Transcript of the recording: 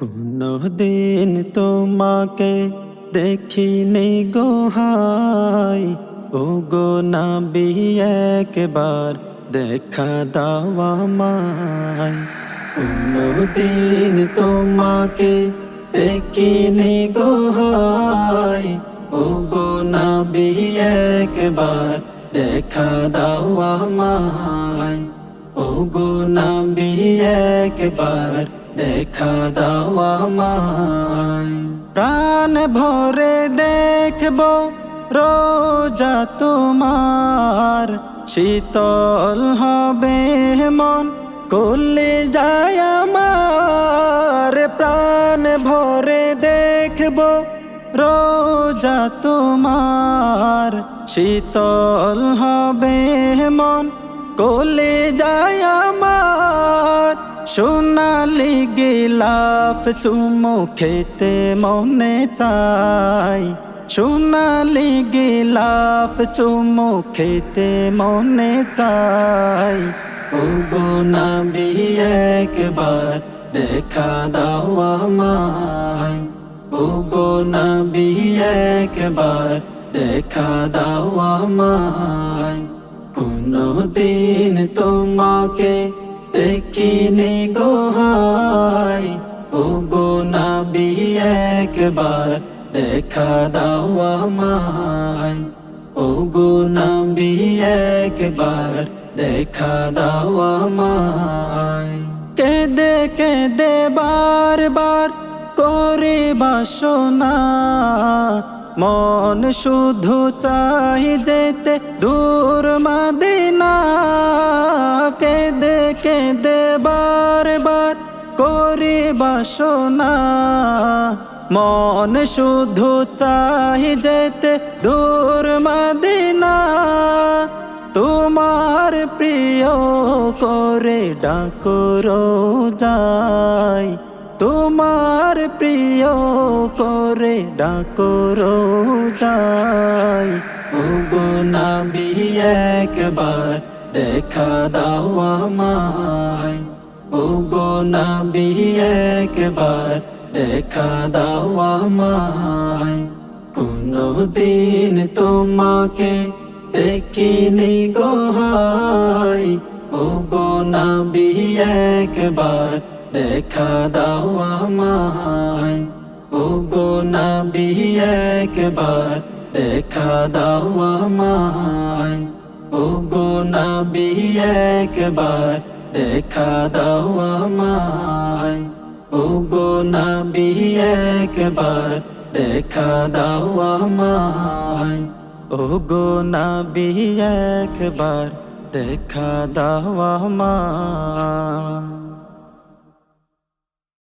কোনো দিন তোমাকে দেখিনি গোহাই ও গো নাবি, একবার দেখা দাওয়া মাই কোনো দিন তোমাকে দেখিনি গোহাই ও গো নাবি, একবার দেখা দাওয়া মাই ও গো নাবি, একবার দেখা দাওয়া মাই প্রাণ ভরে দেখব রোজা তোমার শীতল হবে মন করলে যায় আমার প্রাণ ভরে দেখব রোজা তোমার শীতল হবে মন কোলে যায় আমার সোনালি গিলাপ চুমু খেতে মনে চাই সোনালি গিলাপ চুমু খেতে মনে চাই ও গো নাবি, একবার দেখা দাও আমায়। ও গো নাবি, একবার দেখা দাও আমায়। কোনো দিন তোমাকে দেখিনি গোহাই ও গো নাবি, একবার দেখা দাও আমায়। ও গো নাবি, একবার দেখা দাও আমায়। কেদে কেদে বারবার করে বাসনা মন শুধু চাই যেতে দূর মাদিনা কেদে কেদে বারবার করে বাসনা। মন শুধু চাই যেতে দূর মাদিনা, তোমার প্রিয় করে ডাকরো যাই তোমার প্রিয় করে ডাকরো যাই ও গো নাবি, একবার দেখা দাও আমায়। ও গো নাবি, একবার দেখা দাও আমায়। কোনো দিন তোমাকে দেখিনি গোহাই। ও গো নাবি, একবার দেখা দাও আমায় ও গো নাবি একবার দেখা দাও আমায় ও গো নাবি একবার দেখা দাও আমায় ও গো নাবি একবার দেখা দাও আমায় ও গো নাবি একবার দেখা দাও আমায়